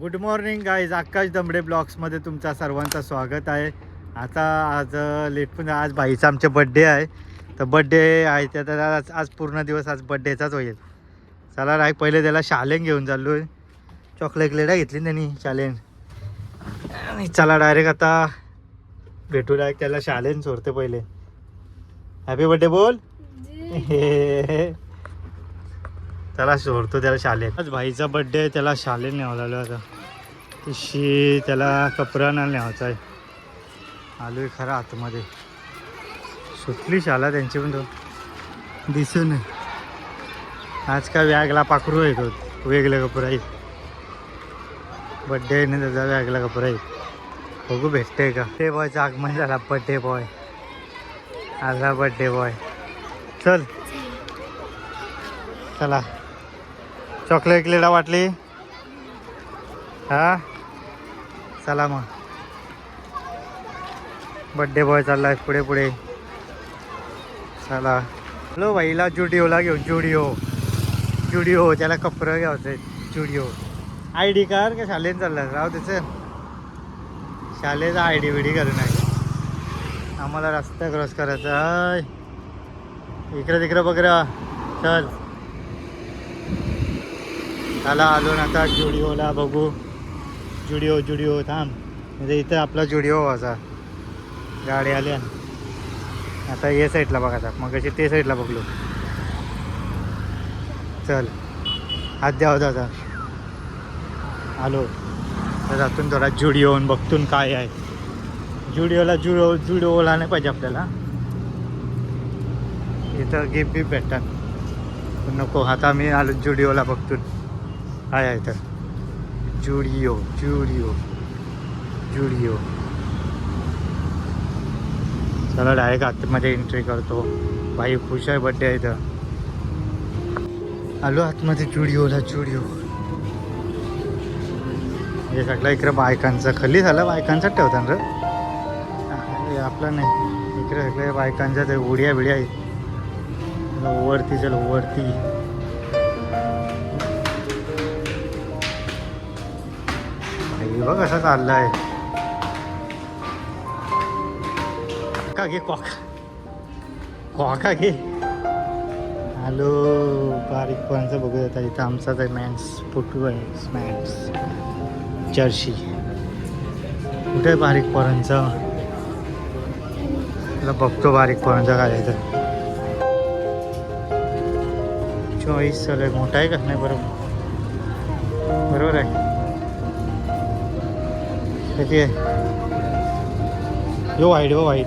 Good morning guys Akash Damde ब्लॉग्समध्ये तुमचा सर्वांचं स्वागत आहे. आता आज लेट पण आज बाईचा आमचे बड्डे आहे. तर बड्डे आहे त्या तर आज आज पूर्ण दिवस आज बड्डेचाच होईल. चला राय पहिले त्याला शालेन घेऊन चाललो आहे चॉकलेट लेडा घेतली त्यांनी शालेन. आणि चला डायरेक्ट आता भेटू डायरेक्ट त्याला शालेन सोडते पहिले. हॅपी बड्डे बोल. त्याला सोडतो त्याला शालेन आज भाईचा बड्डे आहे त्याला शाले न्यावं आता. तशी त्याला कपडा नाही न्यावायचा आहे. आलो आहे खरा आतमध्ये. सुटली शाला त्यांची पण तो दिसून नाही. आज का व्यागला पाखरू आहे तो. वेगळं कपरा आहे. बड्डे आहे ना त्याचा वेगळा कपरा आहे. बघू भेटते का? ते बॉयचं आगमन झाला बड्डे बॉय आला बड्डे बॉय चल. चला. चॉकलेट क्लेडा वाटली. हा? चला मग. बड्डे बॉय चाललाय पुढे पुढे. चला. हॅलो भाईला जुडिओला घेऊ जुडिओ. जुडिओ त्याला कपडं घ्यायचं जुडिओ. आय डी कार का शालेन चालला राव त्याचं शालेचा आय डी विडी करून आहे. आम्हाला रस्ता क्रॉस करायचा आहे. तिकडं बघ चल. चला आलो ना आता जुडिओला बघू. जुडिओ जुडिओ थांब. म्हणजे इथं आपला जुडिओ असा. गाडी आल्या आता या साईडला बघायचा मग अशी ते साईडला बघलो. चल. हात द्यावं हो दादा. आलो. तर जातून थोडा जुडिओन बघतून काय आहे. जुडिओला जुडो जुडिओला नाही पाहिजे आपल्याला. इथं गिफ्ट बिफ्ट भेटतात. नको आता मी आलो जुडिओला बघतून. आहे तर जुडिओ जुडिओ जुडिओ चला डायरेक्ट आतमध्ये एंट्री करतो भाई खुश आहे बड्डे आहे तर आलो आतमध्ये जुडिओला जुडिओ हे सगळं इकडे बायकांचं खाली झालं बायकांचा ठेवतात रे? आपलं नाही। इकडे सगळे बायकांच्या ते उड्या बिड्या आहेत वरती चल वरती बघ असं चाललंय. का घे कॉक. कॉका घे. हॅलो बारीक पणचं बघू आता. इथं आमचा तर मॅन्स फोटो आहे मॅन्स जर्सी. कुठे बारीक पोरांचं बघतो बारीक पोरांचं काय तर. चॉईस चालू आहे मोठा आहे का? नाही बरोबर किती आहे? यो व्हाईट हो व्हाईट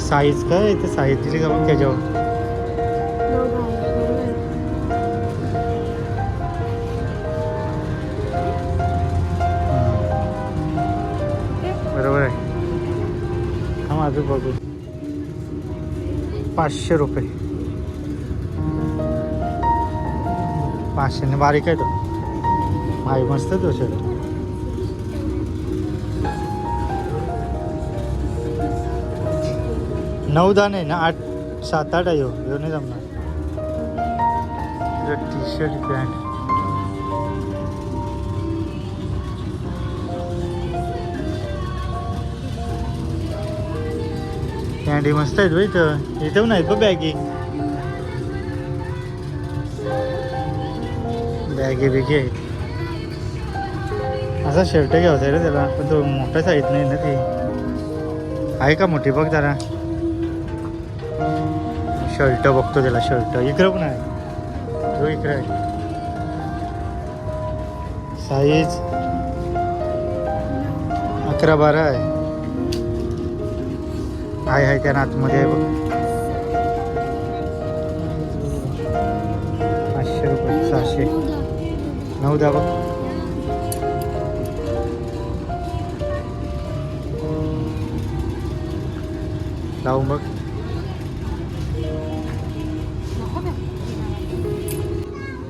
साईज काय ते साईज? दिली का मग त्याच्यावर बरोबर आहे. हा माझं बघू. पाचशे रुपये. पाचशेने बारीक आहे तो. भाई मस्त आहे तो शर्ट. नऊ दहा ना आठ सात आठ आहे हो. ह्यो नाही जमणार. टी शर्ट पॅन्ट कॅन्डी मस्त आहेत बाई इथं. इथं पण आहेत बघ बॅगी बॅगी बिगे आहेत असा शर्ट घ्यायचा रे त्याला. पण तो मोठा साईज नाही ना ती. आहे का मोठी? बघ जरा. शर्ट बघतो त्याला शर्ट इकडं पण आहे. तो इकडे आहे. साईज अकरा बारा आहे. आहे आहे त्या आतमध्ये आहे बघ. पाचशे रुपये सहाशे. नऊ द्या बघ लावून बघ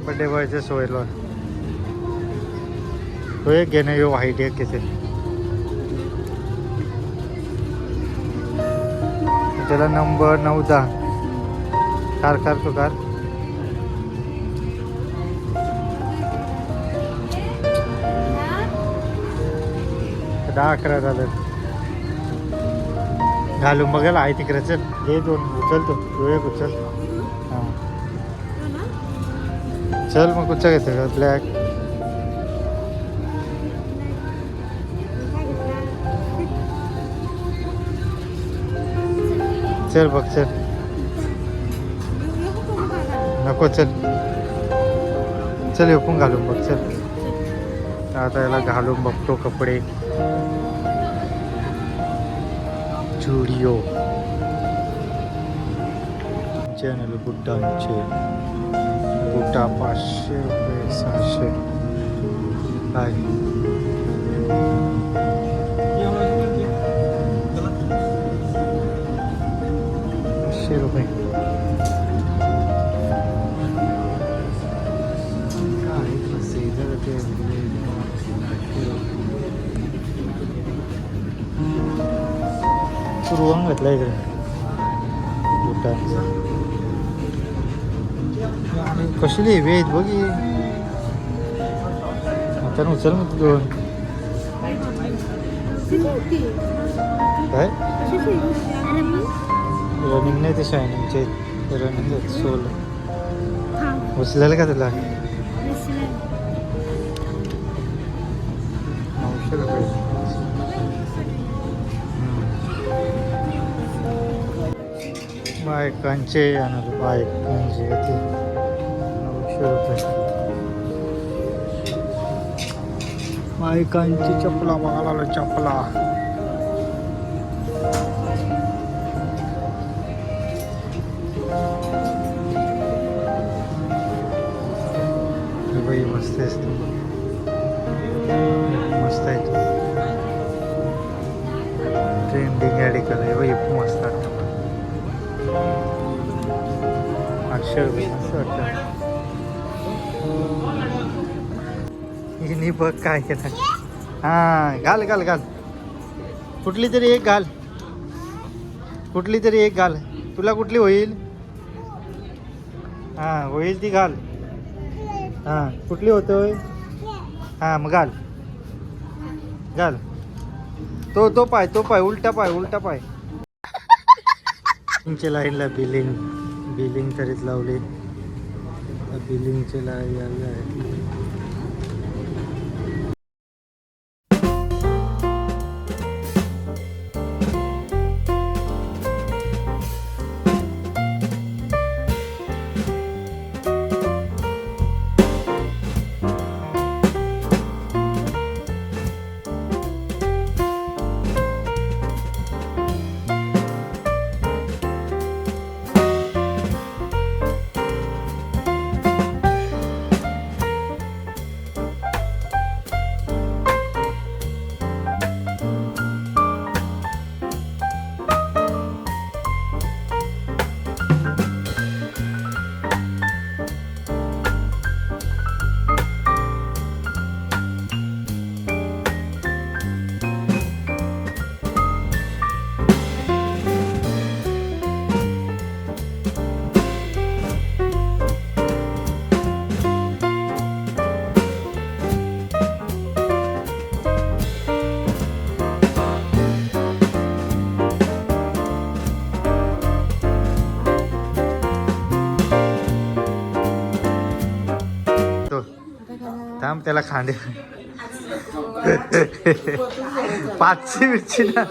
बड्डे बॉयचे सोयला. तो एक घेणं यो व्हाईट एक घेते. त्याला नंबर नऊ दहा. कार कार तो कार. दहा अकरा झालं. घालून बघायला आहे तिकडे चल. घे दोन उचलतो तू. एक उचल. हां. चल मग कुठचं घेतो का ब्लॅक. चल बघ चल. नको चल. चल हे पण घालून बघ चल. आता याला घालून बघतो कपडे. जुडिओ चॅनल बुटांचे बुटा पाचशे रुपये सहाशे काय पाचशे सुरुवात घातला इकडे. आणि कसली हेवी आहेत बघी आता उचल मग तू दोन. काय? रनिंग नाही ते शायनिंगचे रनिंग सोल. उचलेलं का तुला नऊशे बायकांचे आणलं बायकांचे ते नऊशे रुपये. बायकांची चपला बघायला चपला. हे बाई मस्त असते मस्त आहे ट्रेंडिंग ॲडिकल आहे बाई मस्त वाटतं रुपये वाटतं हिने बघ काय केलं. हां घाल घाल घाल. कुठली तरी एक घाल. कुठली तरी एक घाल. तुला कुठली होईल? हां होईल ती घाल. हां कुठली होतोय? हां मग घाल. घाल. तो तो पाय तो पाय उलटा पाय उलटा पाय. तुमच्या लाईनला बिलिंग. बिलिंग करीत लावले बिलिंगचे लाईन आले आहेत. त्याला खांदे. पाचशे मिरची ना.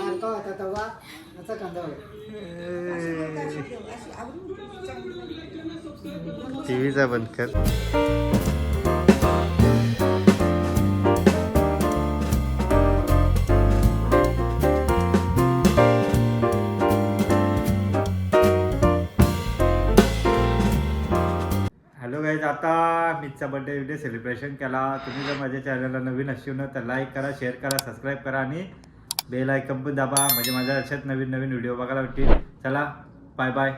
टीव्हीचा बंद कर. आता मिथचा बर्थडे विडे सेलिब्रेशन केला. तुम्ही जर माझ्या चॅनलला नवीन असू ना तर लाईक करा शेअर करा सबस्क्राईब करा आणि बेल आयकन पण दाबा. म्हणजे माझ्या अशाच नवीन नवीन व्हिडिओ बघायला भेटतील. चला बाय बाय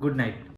गुड नाईट